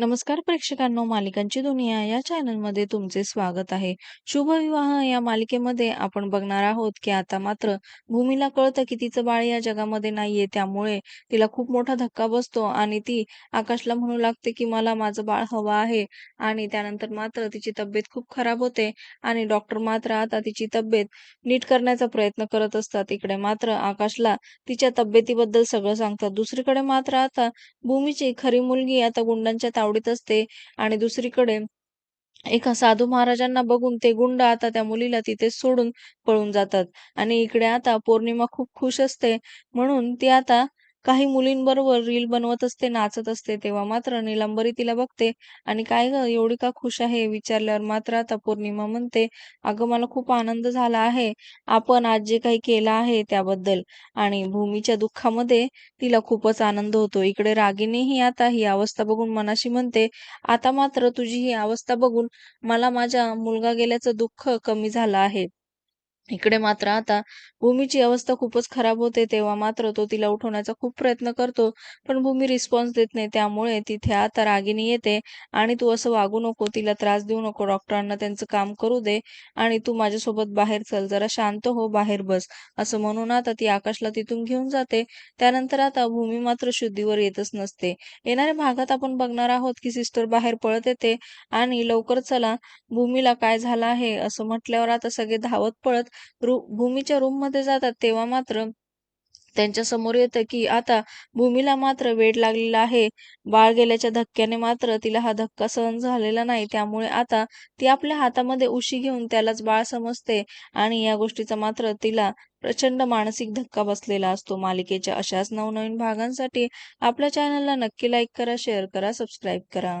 नमस्कार प्रेक्षकांनो मालिकांची दुनिया या चॅनलमध्ये तुमचे स्वागत आहे. शुभविवाह या मालिकेमध्ये आपण बघणार आहोत की आता मात्र भूमीला कळतं की तिचं बाळ या जगामध्ये नाहीये. त्यामुळे तिला खूप मोठा धक्का बसतो आणि ती आकाशला म्हणू लागते की मला माझं बाळ हवं आहे. आणि त्यानंतर मात्र तिची तब्येत खूप खराब होते आणि डॉक्टर मात्र आता तिची तब्येत नीट करण्याचा प्रयत्न करत असतात. इकडे मात्र आकाशला तिच्या तब्येतीबद्दल सगळं सांगतात. दुसरीकडे मात्र आता भूमीची खरी मुलगी आता गुंडांच्या तावडीत असते. आणि दुसरीकडे एका साधू महाराजांना बघून ते गुंड आता त्या मुलीला तिथे सोडून पळून जातात. आणि इकडे आता पौर्णिमा खूप खुश असते. म्हणून ती आता काही मुलींबरोबर रील बनवत असते नाचत असते तेव्हा मात्र निलंबरी तिला बघते. आणि काय ग एवढी का खुश आहे? विचारल्यावर मात्र आता पौर्णिमा म्हणते अगं मला खूप आनंद झाला आहे. आपण आज जे काही केलं आहे त्याबद्दल आणि भूमीच्या दुःखामध्ये तिला खूपच आनंद होतो. इकडे रागिनीही आता ही अवस्था बघून मनाशी म्हणते आता मात्र तुझी ही अवस्था बघून मला माझा मुलगा गेल्याचं दुःख कमी झालं आहे. इकडे मात्र आता भूमीची अवस्था खूपच खराब होते तेव्हा मात्र तो तिला उठवण्याचा खूप प्रयत्न करतो पण भूमी रिस्पॉन्स देत नाही. त्यामुळे तिथे आता रागिनी येते आणि तू असं वागू नको तिला त्रास देऊ नको डॉक्टरांना त्यांचं काम करू दे आणि तू माझ्यासोबत बाहेर चल जरा शांत हो बाहेर बस असं म्हणून आता ती आकाशला तिथून घेऊन जाते. त्यानंतर आता भूमी मात्र शुद्धीवर येतच नसते. येणाऱ्या भागात आपण बघणार आहोत की सिस्टर बाहेर पळत येते आणि लवकर चला भूमीला काय झालं आहे असं म्हटल्यावर आता सगळे धावत पळत रू भूमीच्या रूममध्ये जातात तेव्हा मात्र त्यांच्यासमोर येतं की आता भूमीला मात्र वेड लागलेला आहे. बाळ गेल्याच्या धक्क्याने मात्र तिला हा धक्का सहन झालेला नाही. त्यामुळे आता ती आपल्या हातामध्ये उशी घेऊन त्यालाच बाळ समजते आणि या गोष्टीचा मात्र तिला प्रचंड मानसिक धक्का बसलेला असतो. मालिकेच्या अशाच नवनवीन भागांसाठी आपल्या चॅनलला नक्की लाईक करा शेअर करा सबस्क्राईब करा.